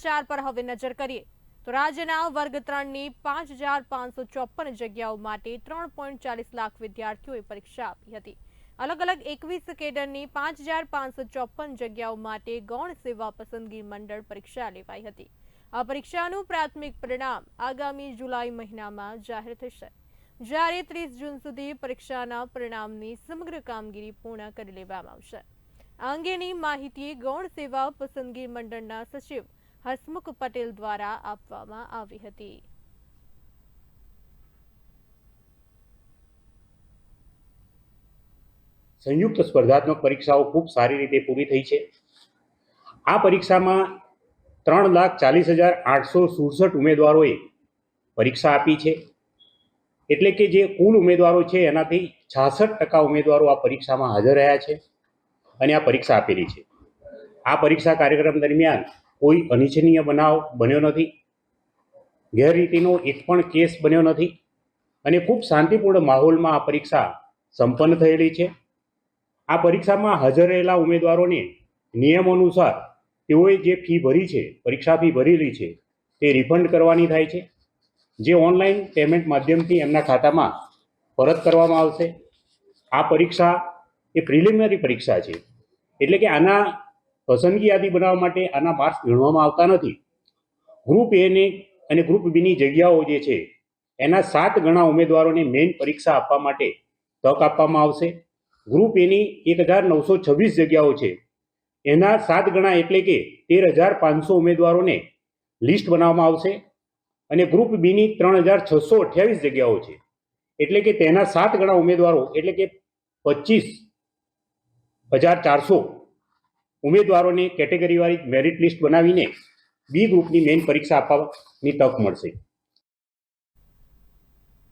સમાચાર પર હવે નજર કરીએ. તો રાજ્યના વર્ગ ત્રણની પાંચ હજાર પાંચસો ચોપન જગ્યાઓ માટે ત્રણ પોઈન્ટ ચાલીસ લાખ વિદ્યાર્થીઓએ પરીક્ષા આપી હતી. અલગ અલગ એકવીસ કેડરની પાંચ હજાર પાંચસો ચોપન જગ્યાઓ માટે ગૌણ સેવા પસંદગી મંડળ પરીક્ષા લેવાઈ હતી. આ પરીક્ષાનું પ્રાથમિક પરિણામ આગામી જુલાઈ મહિનામાં જાહેર થશે. જ્યારે ત્રીસ જૂન સુધી પરીક્ષાના પરિણામની સમગ્ર કામગીરી પૂર્ણ કરી લેવામાં આવશે. આ અંગેની માહિતી ગૌણ સેવા પસંદગી મંડળના સચિવ હસમુખ પટેલ દ્વારા આપવામાં આવી હતી. સંયુક્ત સ્પર્ધાત્મક પરીક્ષાઓ ખૂબ સારી રીતે પૂરી થઈ છે. આ પરીક્ષામાં ત્રણ લાખ ચાલીસ હજાર આઠસો સુડસઠ ઉમેદવારોએ પરીક્ષા આપી છે. એટલે કે જે કુલ ઉમેદવારો છે એનાથી છાસઠ ટકા ઉમેદવારો આ પરીક્ષામાં હાજર રહ્યા છે અને આ પરીક્ષા આપેલી છે. આ પરીક્ષા કાર્યક્રમ દરમિયાન કોઈ અનિચ્છનીય બનાવ બન્યો નથી. ગેરરીતિનો એક પણ કેસ બન્યો નથી. અને ખૂબ શાંતિપૂર્ણ માહોલમાં આ પરીક્ષા સંપન્ન થયેલી છે. આ પરીક્ષામાં હાજર રહેલા ઉમેદવારોને નિયમ અનુસાર તેઓએ જે ફી ભરી છે, પરીક્ષા ફી ભરેલી છે, તે રિફંડ કરવાની થાય છે. જે ઓનલાઈન પેમેન્ટ માધ્યમથી એમના ખાતામાં પરત કરવામાં આવશે. આ પરીક્ષા એ પ્રિલિમિનરી પરીક્ષા છે. એટલે કે આના પસંદગી યાદી બનાવવા માટે આના માર્ક્સ ગણવામાં આવતા નથી. ગ્રુપ એની અને ગ્રુપ બીની જગ્યાઓ જે છે, એના સાત ગણા ઉમેદવારોને મેઇન પરીક્ષા આપવા માટે તક આપવામાં આવશે. ગ્રુપ એની એક હજાર નવસો છવ્વીસ જગ્યાઓ છે, એના સાત ગણા એટલે કે તેર હજાર પાંચસો ઉમેદવારોને લિસ્ટ બનાવવામાં આવશે અને ગ્રુપ બીની ત્રણ હજાર છસો અઠ્યાવીસ જગ્યાઓ છે. એટલે કે તેના સાત ગણા ઉમેદવારો, એટલે કે પચીસ હજાર ચારસો ઉમેદવારોને કેટેગરીવાળી મેરિટ લિસ્ટ બનાવીને બી ગ્રુપની મેઇન પરીક્ષા આપવાની તક મળશે.